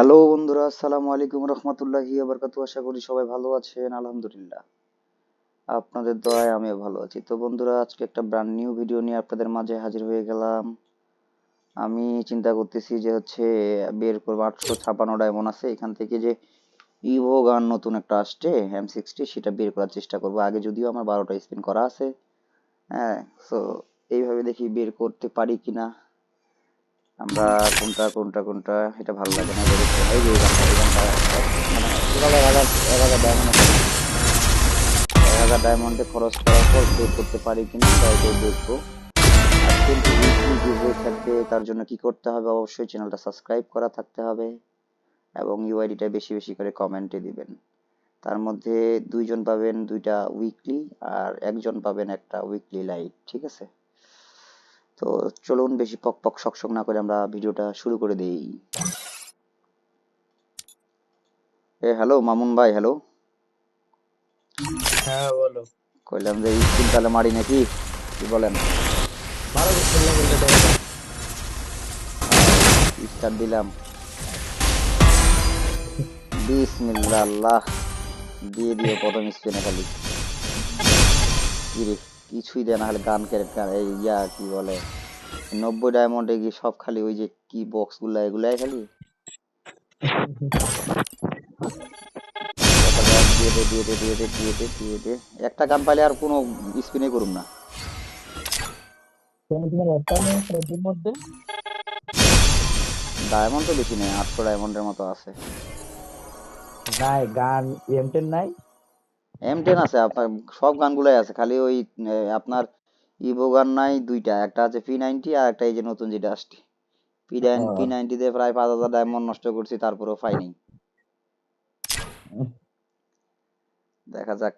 Hello বন্ধুরা, আসসালামু আলাইকুম রহমতুল্লাহি আবরকাতু আশা করি সবাই ভালো আছেন, আলহামদুলিল্লাহ। আপনাদের দয়ায় আমিও ভালো আছি। তো বন্ধুরা, আজকে একটা ব্র্যান্ড নিউ ভিডিও নিয়ে আপনাদের মাঝে হাজির হয়ে গেলাম। আমি চিন্তা করতেছি যে হচ্ছে বের করব আটশো ছাপান্ন ডায়মন্ড আছে। এখান থেকে যে ইভো গান নতুন একটা আসছে এম সিক্সটি সেটা বের করার চেষ্টা করব। আগে যদিও আমার বারোটা স্পিন করা আছে। হ্যাঁ তো এইভাবে দেখি বের করতে পারি কিনা। আমরা কোনটা কোনটা কোনটা, এটা ভালো লাগে না এই যে মানে ডায়মন্ড ডায়মন্ডে খরচ করার পর বের করতে পারি কিনা তাই এটাই দেখব। কিন্তু থাকবে, তার জন্য কি করতে হবে অবশ্যই চ্যানেলটা সাবস্ক্রাইব করা থাকতে হবে এবং ইউআইডিটা বেশি বেশি করে কমেন্টে দিবেন। তার মধ্যে দুইজন পাবেন দুইটা উইকলি আর একজন পাবেন একটা উইকলি লাইভ ঠিক আছে? তো চলুন বেশি পক পক শক শক না করে আমরা ভিডিওটা শুরু করে দেই। এ হ্যালো মামুন ভাই হ্যালো হ্যাঁ বলো। কইলাম যে স্কিন তাহলে মারি নাকি? কি বলেন? ভালো করলে বললে দেবো স্টার্ট দিলাম। বিসমিল্লাহ। আল্লাহ দিয়ে দিয়ে প্রথম স্পিনে খালি। কিছুই দেয় না খালি গান কেড়ে এই ইয়া কি বলে? নব্বই ডায়মন্ডে গিয়ে সব খালি ওই যে কি বক্সগুলা এগুলাই খালি? দিয়ে দে দিয়ে দে দিয়ে দে দিয়ে দে দিয়ে দে। একটা গান পাইলে আর কোনো স্পিনে করুম না। ডায়মন্ড তো বেশি নেই আটশো ডায়মন্ডের মতো আছে। নাই গান এমটেন নাই? এম টেন আছে আপনার সব গানগুলাই আছে খালি ওই আপনার ইভো গান নাই দুইটা। একটা আছে পি নাইনটি আর একটা এই যে নতুন যেটা আসছে। পি। পি নাইনটিতে প্রায় পাঁচ হাজার ডায়মন্ড নষ্ট করছি তারপরেও পাইনি। দেখা যাক।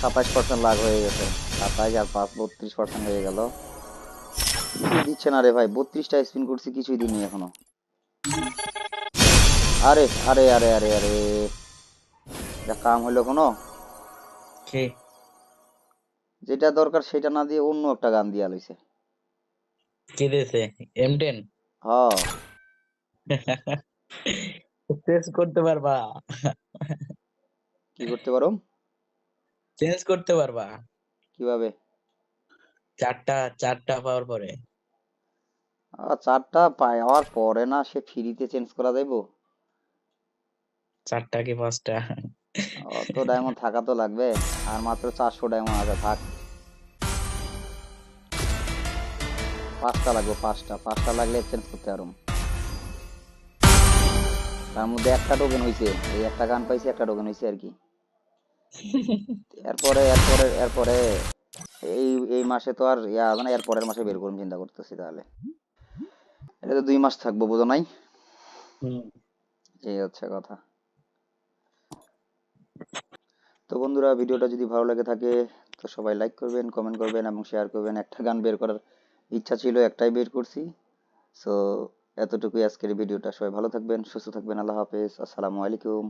সাতাশ পার্সেন্ট লাভ হয়ে গেছে। সাতাশ আর পাঁচ বত্রিশ পার্সেন্ট হয়ে গেল। দিচ্ছে না রে ভাই বত্রিশটা স্পিন করছি কিছুই দিনই এখনও। আরে আরে আরে আরে আরে। কাম হইল কোনো? কে? যেটা দরকার সেটা না দিয়ে অন্য একটা গান দিয়া লইছে। কে দিয়েছে? এমটেন হ চেঞ্জ করতে পারবা। কি করতে পারো? চেঞ্জ করতে পারবা। কীভাবে? চারটা চারটা পাওয়ার পরে। চারটা পাওয়ার পরে না সে ফ্রিতে চেঞ্জ করা যাইবো? চারটা কি পাঁচটা? অত ডায়মন্ড থাকা তো লাগবে। আর মাত্র চারশো ডায়মন্ড আছে থাক। পাঁচটা লাগবে পাঁচটা। পাঁচটা লাগলে চেঞ্জ করতে পারো তার মধ্যে একটা টোকেন হইছে। এই একটা গান পাইছি একটা টোকেন হইছে আর কি। এরপরে এরপরে এরপরে এই এই মাসে তো আর ইয়া মানে এর পরের মাসে বের করুন চিন্তা করতেছি তাহলে। এটা তো দুই মাস থাকব বুঝো নাই? এই হচ্ছে কথা। তো বন্ধুরা ভিডিওটা যদি ভালো লাগে থাকে তো সবাই লাইক করবেন কমেন্ট করবেন এবং শেয়ার করবেন। একটা গান বের করার ইচ্ছা ছিল একটাই বের করছি। সো এতটুকুই আজকের ভিডিওটা। সবাই ভালো থাকবেন, সুস্থ থাকবেন। আল্লাহ হাফেজ। আসসালামু আলাইকুম।